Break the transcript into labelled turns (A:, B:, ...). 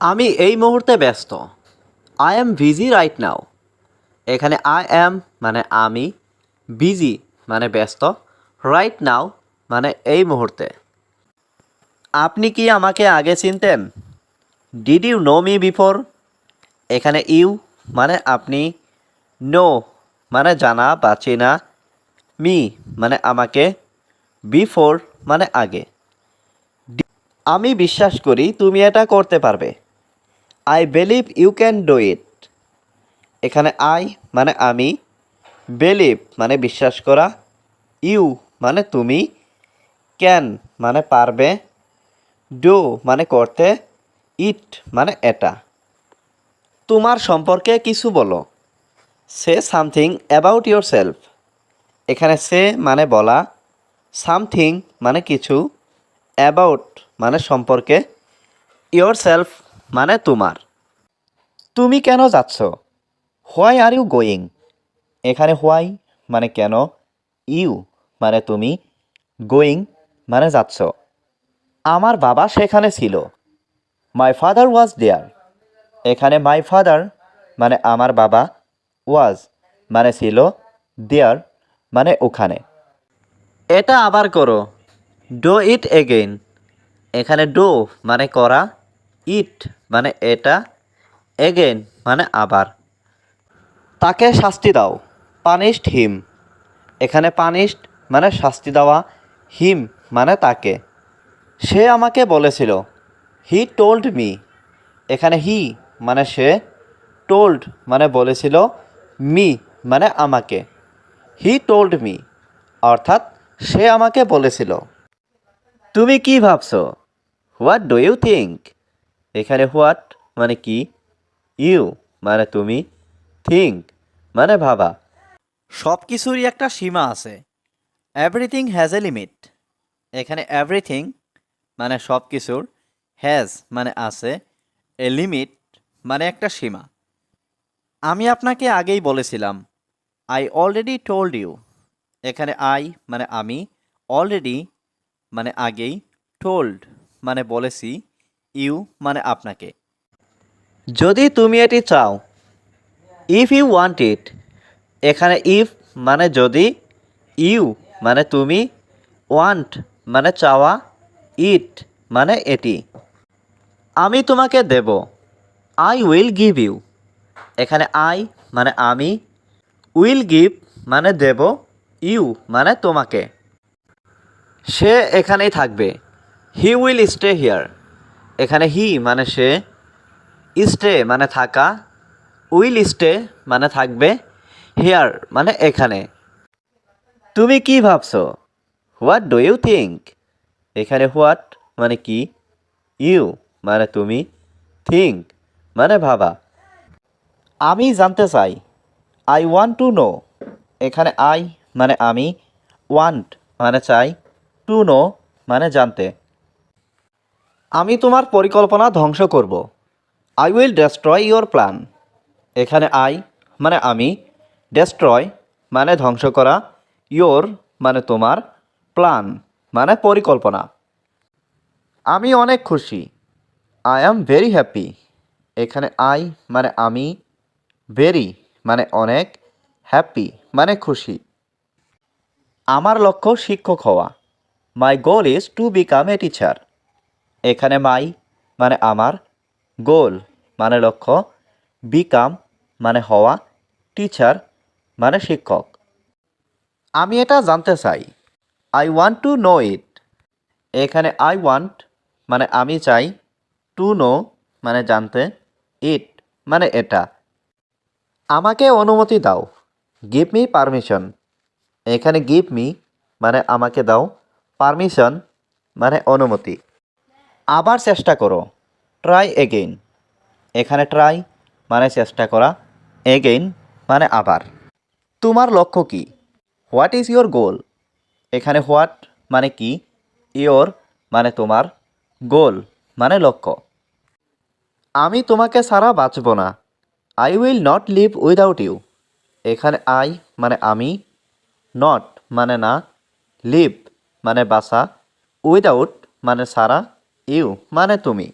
A: আমি এই মুহূর্তে ব্যস্ত। I am busy right now এখানে আই অ্যাম মানে আমি বিজি মানে ব্যস্ত। রাইট নাও মানে এই মুহূর্তে। আপনি কি আমাকে আগে চিনতেন? Did you know me before এখানে ইউ মানে আপনি। নো মানে জানা বা চেনা। মি মানে আমাকে। বিফোর মানে আগে। আমি বিশ্বাস করি তুমি এটা করতে পারবে। I believe you can do it এখানে আই মানে আমি বিলিভ মানে বিশ্বাস করা ইউ মানে তুমি ক্যান মানে পারবে ডু মানে করতে ইট মানে এটা। তোমার সম্পর্কে কিছু বলো। Say something about yourself এখানে সে মানে বলা সামথিং মানে কিছু অ্যাবাউট মানে সম্পর্কে ইয়োর সেলফ মানে তোমার। তুমি কেন যাচ্ছ? Why are you going? এখানে হোয়াই মানে কেন? ইউ মানে তুমি গোয়িং মানে যাচ্ছ। আমার বাবা সেখানে ছিল। My father was there. এখানে মাই ফাদার মানে আমার বাবা ওয়াজ মানে ছিল দেয়ার মানে ওখানে। এটা আবার করো। Do it again. এখানে ডো মানে করা। ইট মানে এটা এগেন মানে আবার। তাকে শাস্তি দাও, পানিশড হিম। এখানে পানিশড মানে শাস্তি দেওয়া, হিম মানে তাকে। সে আমাকে বলেছিল হি টোল্ড মি এখানে হি মানে সে টোল্ড মানে বলেছিল মি মানে আমাকে। হি টোল্ড মি অর্থাৎ সে আমাকে বলেছিল। তুমি কি ভাবছ? হোয়াট ডু ইউ থিঙ্ক এখানে হোয়াট মানে কি? ইউ মানে তুমি থিঙ্ক মানে ভাবা। সব কিছুরই একটা সীমা আছে। এভরিথিং হ্যাজ এ লিমিট এখানে এভরিথিং মানে সব কিছুর হ্যাজ মানে আছে এ লিমিট মানে একটা সীমা। আমি আপনাকে আগেই বলেছিলাম আই অলরেডি টোল্ড ইউ এখানে আই মানে আমি অলরেডি মানে আগেই টোল্ড মানে বলেছি। ইউ মানে আপনাকে। যদি তুমি এটি চাও ইফ ইউ ওয়ান্ট ইট এখানে ইফ মানে যদি, ইউ মানে তুমি ওয়ান্ট মানে চাওয়া ইট মানে এটি। আমি তোমাকে দেব আই উইল গিভ ইউ এখানে আই মানে আমি উইল গিভ মানে দেব ইউ মানে তোমাকে। সে এখানেই থাকবে হি উইল স্টে হিয়ার এখানে হি মানে সে স্টে মানে থাকা উইল স্টে মানে থাকবে হেয়ার মানে এখানে। তুমি কি ভাবছ? হোয়াট ডু ইউ থিঙ্ক এখানে হোয়াট মানে কি? ইউ মানে তুমি থিঙ্ক মানে ভাবা। আমি জানতে চাই আই ওয়ান্ট টু নো এখানে আই মানে আমি ওয়ান্ট মানে চাই টু নো মানে জানতে। আমি তোমার পরিকল্পনা ধ্বংস করব। I will destroy your plan এখানে আই মানে আমি ডেস্ট্রয় মানে ধ্বংস করা ইয়োর মানে তোমার প্ল্যান মানে পরিকল্পনা। আমি অনেক খুশি। আই অ্যাম ভেরি হ্যাপি এখানে আই মানে আমি ভেরি মানে অনেক হ্যাপি মানে খুশি। আমার লক্ষ্য শিক্ষক হওয়া। My goal is to become a teacher এখানে মাই মানে আমার, গোল মানে লক্ষ্য, বিকাম মানে হওয়া, টিচার মানে শিক্ষক। আমি এটা জানতে চাই। I want to know it এখানে আই ওয়ান্ট মানে আমি চাই টু নো মানে জানতে ইট মানে এটা। আমাকে অনুমতি দাও। গিভ মি পারমিশন এখানে গিভ মি মানে আমাকে দাও পারমিশন মানে অনুমতি। আবার চেষ্টা করো। ট্রাই এগেইন এখানে ট্রাই মানে চেষ্টা করা। এগেইন মানে আবার। তোমার লক্ষ্য কি? হোয়াট ইজ ইয়োর গোল এখানে হোয়াট মানে কি? ইয়োর মানে তোমার গোল মানে লক্ষ্য। আমি তোমাকে সারা বাঁচব না। I will not live without you এখানে আই মানে আমি নট মানে না লিভ মানে বাসা উইদাউট মানে ছাড়া ইউ মানে তুমি